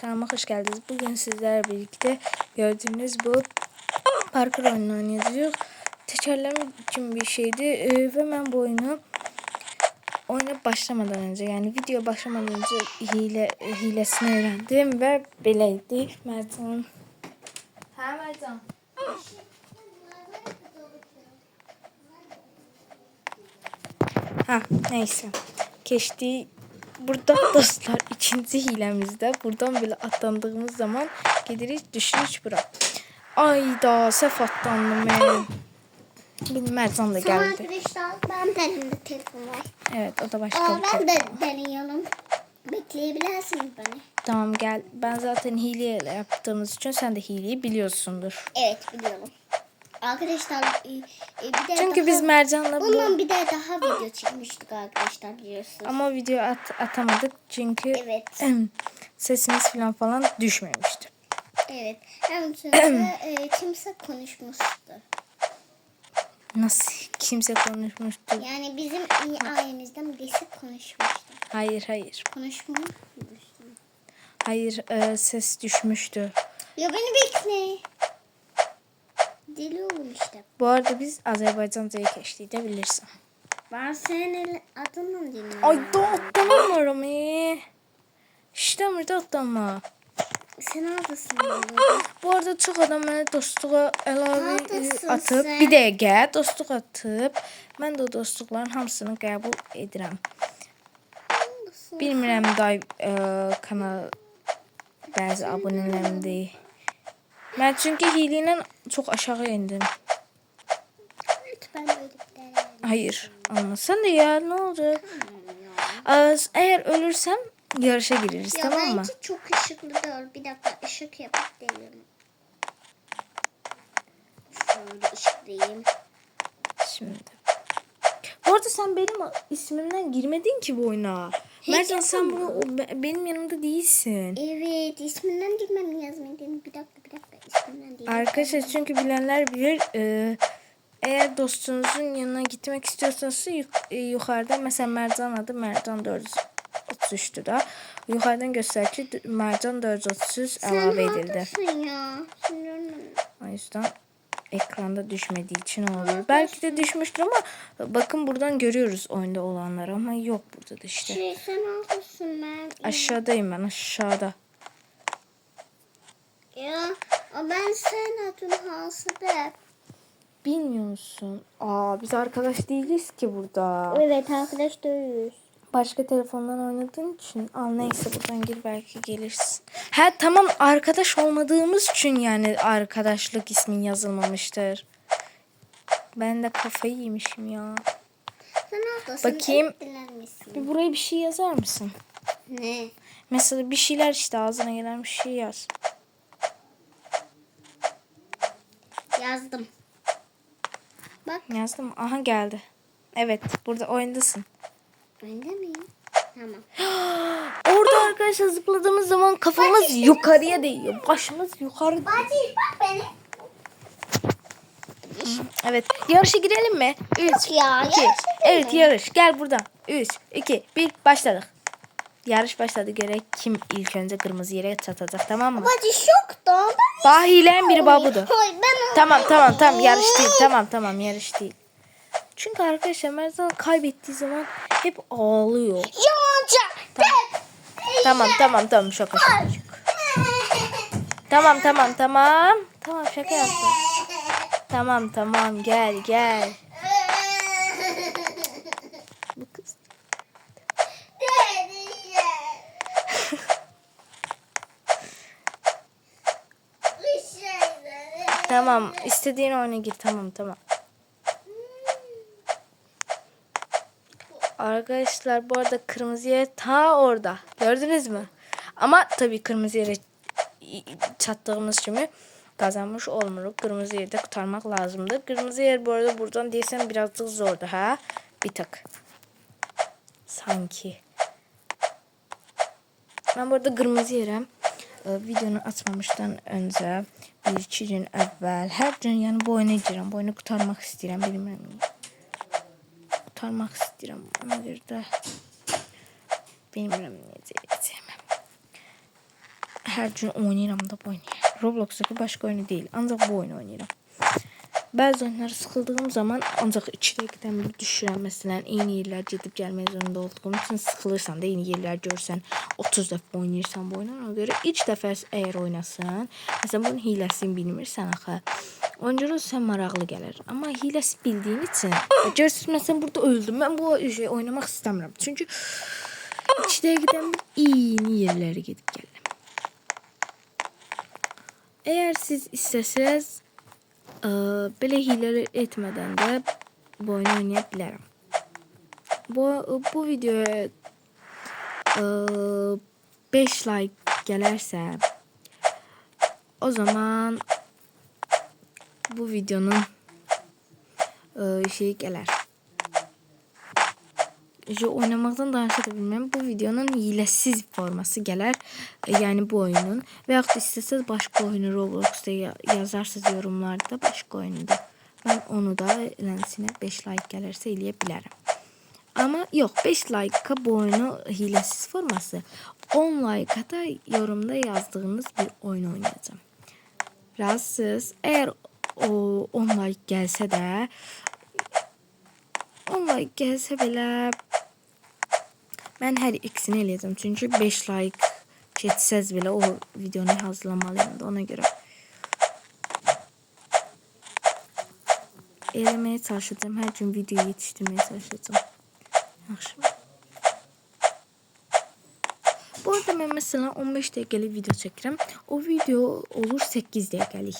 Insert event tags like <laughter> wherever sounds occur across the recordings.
kanalıma hoş geldiniz. Bugün sizlerle birlikte gördüğünüz bu parkur oyununu oynayacağız. Tekerleme için bir şeydi ee, ve ben bu oyunu oyuna başlamadan önce yani video başlamadan önce hile hilesini öğrendim ve beleydi. Mert'in Ha Mert'in. Ha neyse. Geçti. Burada dostlar ikinci hilemizde buradan böyle atlandığımız zaman geliriz düşürüş bura. Ayda sef atlandım ben. Benim Mercan da geldi. arkadaşlar ben de elimde telefon var. Evet o da başka Aa, bir ben de deneyelim. Bekleyebilirsiniz beni. Tamam gel. Ben zaten hileyle yaptığımız için sen de hileyi biliyorsundur. Evet biliyorum. Arkadaşlar e, e, bir de Çünkü daha, biz Mercan'la bu bundan bir de daha video çekmiştik arkadaşlar biliyorsunuz. ama video at, atamadık çünkü Evet. <clears throat> sesimiz falan falan düşmemişti. Evet. Hem sözde <clears throat> e, kimse konuşmuştu. Nasıl kimse konuşmuştu? Yani bizim ailemizden birisi konuşmuştu. Hayır hayır. Konuşmuş. Hayır e, ses düşmüştü. Ya beni bekle. Deli işte. Bu arada biz Azerbaycanca'yı keşfiydi de bilirsin. Ben senin adını dinliyorum. Ay da atlamıyorum ee. İşte burada atlama. Sen neredesin? Bu arada çok adam mənə dostluğa əlavə atıb, sən? bir dəqiqə dostluq atıb. Mən də o dostluqların hamısını qəbul edirəm. Bilmirəm day e, kanal bəzi abunələrimdir. Mən çünki hiylə ilə çox aşağı endim. Lütfen tane. Hayır, da ya ne olacak? Az, eğer ölürsem yarışa gireriz Ya tamam mı? bence çok ışıklı değil. Bir dakika ışık yapıp geliyorum. Şöyle ışıklayayım. Şimdi. Bu arada sen benim ismimden girmedin ki bu oyuna. Mercan sen bunu benim yanımda değilsin. Evet isminden girmem lazım. Bir dakika bir dakika isminden değil. Arkadaşlar çünkü bilenler bilir. e, eğer dostunuzun yanına gitmek istiyorsanız e, yukarıda mesela Mercan adı Mercan 433'tü da. Yukarıdan göster ki Mercan 433 Sen əlavə edildi. haklısın ya. Sinirlenme. O yüzden ekranda düşmediği için oluyor. Belki de düşmüştür ama bakın buradan görüyoruz oyunda olanları ama yok burada da işte. Şey sen haklısın ben. Aşağıdayım ben aşağıda. Ya o ben sen adın hasıda. Bilmiyor musun? Aa biz arkadaş değiliz ki burada. Evet arkadaş dövüyoruz. Başka telefondan oynadığın için. Al neyse buradan gir belki gelirsin. Ha tamam arkadaş olmadığımız için yani arkadaşlık ismin yazılmamıştır. Ben de kafayı yemişim ya. Sen. Bakayım. Bir buraya bir şey yazar mısın? Ne? Mesela bir şeyler işte ağzına gelen bir şey yaz. Yazdım. Bak Yazdım. Aha geldi. Evet burada oyundasın. De miyim? Tamam. <gasps> Orada arkadaşlar zıpladığımız zaman kafamız yukarıya değiyor. Başımız yukarı. Hadi bak beni. Evet. Yarışa girelim mi? 3, Yok ya, 2. yarışa Evet yarış. Gel buradan. 3, 2, 1 başladık. Yarış başladı göre kim ilk önce kırmızı yere çatacak tamam mı? Hadi şok da. Bahilen biri babudu. Hayır ben Tamam tamam tamam yarış değil. Tamam tamam yarış değil. Çünkü arkadaşlar Merdan kaybettiği zaman hep ağlıyor. Yalancı. Tamam tamam tamam şaka şaka. şaka. Tamam tamam tamam. Tamam şaka yaptım. Tamam tamam gel gel. Bu kız. Tamam istediğin oyuna gir tamam tamam. Arkadaşlar bu arada kırmızı yer ta orada. Gördünüz mü? Ama tabii kırmızı yere çattığımız için kazanmış olmuyoruz. Kırmızı yerde kurtarmak lazımdı. Kırmızı yer bu arada buradan değilsen birazcık zordu ha. Bir tık. Sanki. Ben burada kırmızı yere e, videonu atmamışdan önce bir iki gün evvel her gün yani bu oyuna girəm. Bu oyunu kurtarmak istəyirəm. Kurtarmak. Ona görə də bilmirəm necə edəcəm. hər gün oynayıram da bu oyunu. Robloxdakı başqa oyunu deyil, ancaq bu oyunu oynayıram. Bəzi oyunları sıxıldığım zaman ancaq 2 dəqiqədən bir düşürəm. Məsələn, eyni yerlər gedib gəlmək zorunda olduğum üçün sıxılırsan da eyni yerlər görsən 30 dəfə oynayırsan bu oyunu. Ona görə ilk dəfə əgər oynasan, məsələn bunun hiləsini bilmirsən axı. Oyuncular sən maraqlı gəlir. Amma hiləsi bildiyin üçün görürsüz məsələn burada öldüm. Mən bu şey oynamaq istəmirəm. Çünki 2 dəqiqədən eyni yerlərə gedib gəlirəm. Eğer siz isteseniz e, belə hilələr etmədən də bu oyunu oynaya bilərəm. Bu, bu videoya e, 5 like gələrsə o zaman bu videonun e, şeyi gələr. Şu oynamaktan danışa da bilmem. Bu videonun hilesiz forması gələr. E, Yəni bu oyunun. Və yaxud istəsəz başqa oyunu Robloxda ya- yazarsınız yorumlarda başqa oyunda. Mən onu da eləsinə 5 like gəlirsə eləyə bilərəm. Amma yox 5 like-a bu oyunu hilesiz forması 10 like-a da yorumda yazdığınız bir oyun oynayacağım. Razısınız? Eğer o 10 like gəlsə də 10 like gəlsə belə mən hər ikisini eləyəcəm. Çünki 5 like keçsəz belə o videonu hazırlamalıyam da ona görə. Eləməyə çalışacağam. Hər gün video yetişdirməyə çalışacağım. Yaxşı. Mən məsələn 15 dəqiqəlik video çəkirəm. O video olur 8 dəqiqəlik.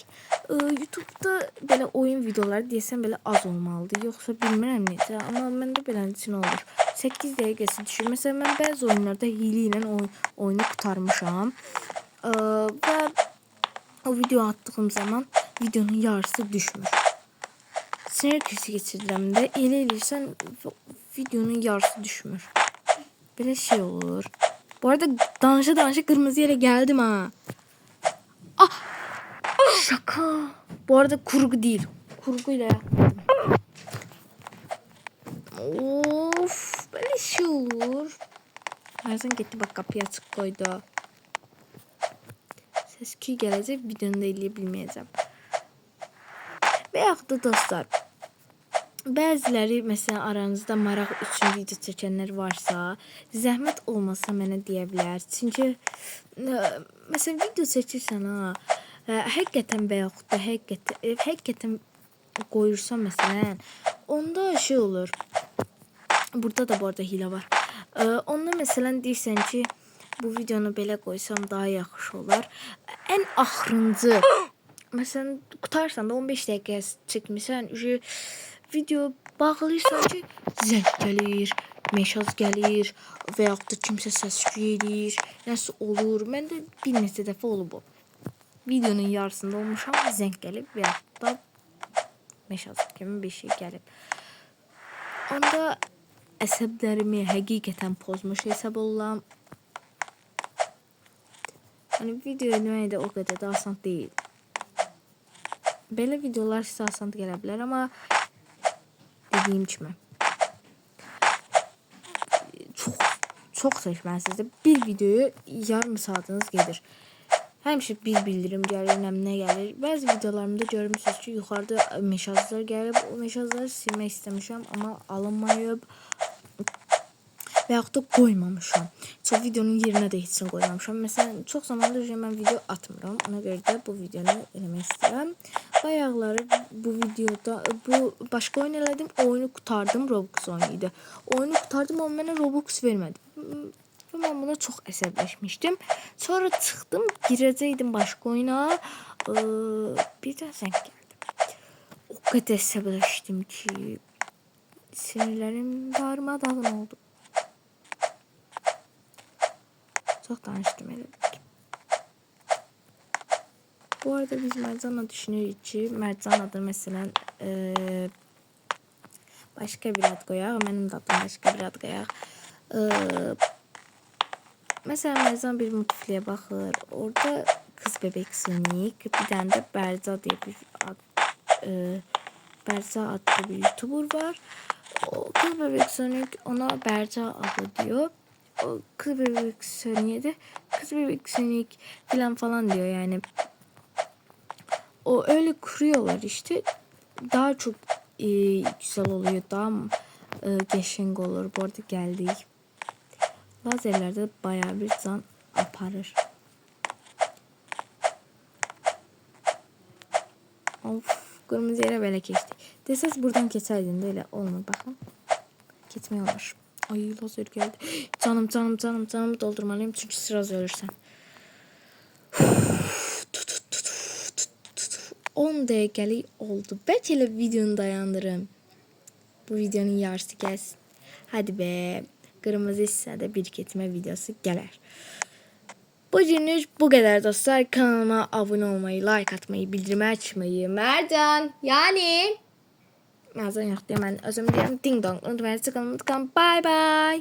Ee, YouTube-da belə oyun videoları desəm belə az olmalıdır. Yoxsa bilmirəm necə, amma məndə beləncə olur. 8 dəqiqəsi düşür. Məsələn mən bəzi oyunlarda hiylə ilə oy oyunu qurtarmışam. Ee, və o video attığım zaman videonun yarısı düşmür. Sinir krizi geçirdirəm də elə eləyirsən videonun yarısı düşmür. Belə şey olur. Bu arada danışa danışa kırmızı yere geldim ha. Ah! Şaka. Bu arada kurgu değil. Kurguyla yapmadım. Of, böyle şey olur. Bazen gitti bak kapıyı açık koydu. Ses ki gelecek videonu da Və yaxud da dostlar, Bəziləri məsələn aranızda maraq üçün video çəkənlər varsa, zəhmət olmasa mənə deyə bilər. Çünki ə, məsələn video çəkirsən ha, ə, həqiqətən və yaxud da həqiqətən ə, həqiqətən qoyursan məsələn, onda şey olur. Burada da bu arada hilə var. Onda məsələn deyirsən ki, bu videonu belə qoysam daha yaxşı olar. Ən axırıncı <gasps> Məsələn, qutarsan da 15 dəqiqə çəkmisən, ücü video bağlayırsan ki, zəng gəlir, mesaj gəlir və yaxud da kimsə səs-küy eləyir, nəsə olur. Məndə bir neçə dəfə olub. Videonun yarısında olmuşam, zəng gəlib və yaxud da mesaj kimi bir şey gəlib. Onda əsəblərimi həqiqətən pozmuş hesab oluram. Hani video eləmək də o qədər də asan deyil. Belə videolar sizə asan gələ bilər, amma dediyim kimi çox çox seçməlisiniz də bir videoyu yarım saatınız gedir. Həmişə bir bildirim gəlir, nə nə gəlir. Bəzi videolarımda görmüsünüz ki, yuxarıda mesajlar gəlib. O mesajları silmək istəmişəm, amma alınmayıb və yaxud da qoymamışam. Çox videonun yerinə də heç nə qoymamışam. Məsələn, çox zamandır mən video atmıram. Ona görə də bu videonu eləmək istəyirəm. Bayaqları bu videoda bu başqa oyun elədim. Oyunu qutardım, Roblox oyunu idi. Oyunu qutardım, amma mənə Roblox vermədi. Və mən buna çox əsəbləşmişdim. Sonra çıxdım, girəcəkdim başqa oyuna. Ee, birdən zəng gəldi. O qədər əsəbləşdim ki, sinirlərim darmadağın oldu. Danıştım elədik. Bu arada biz ki, Mercan adı məsələn e, başqa bir ad qoyaq, mənim də adım başqa bir ad qoyaq. E, məsələn Mercan bir multifliyə baxır. Orada kız bebek Sonic, bir dənə də Bərza diye bir ad, e, Bərza adlı bir YouTuber var. O kız bebek Sonic ona Bərza adı diyor. Kız bebek Sony'de sinik falan falan diyor yani. O öyle kuruyorlar işte. Daha çok e, güzel oluyor. Daha e, geçen olur. Bu arada geldik. Lazerlerde bayağı bir can aparır. Of kırmızı yere böyle geçti. Desez buradan geçerdin de öyle olmadı bakın. Gitmiyorlar. Ay lazer geldi. Canım canım canım canımı doldurmalıyım çünkü sıraz ölürsem. 10 dakikalık oldu. Belki elə videonu dayandırım. Bu videonun yarısı gelsin. Hadi be. Kırmızı hissədə bir ketmə videosu gələr. Bugünlük bu kadar dostlar. Kanalıma abone olmayı, like atmayı, bildirimi açmayı. Mercan, yani. Mercan yok diye ben özüm diyeyim. Ding dong. Unutmayın. Çıkalım. Bye bye.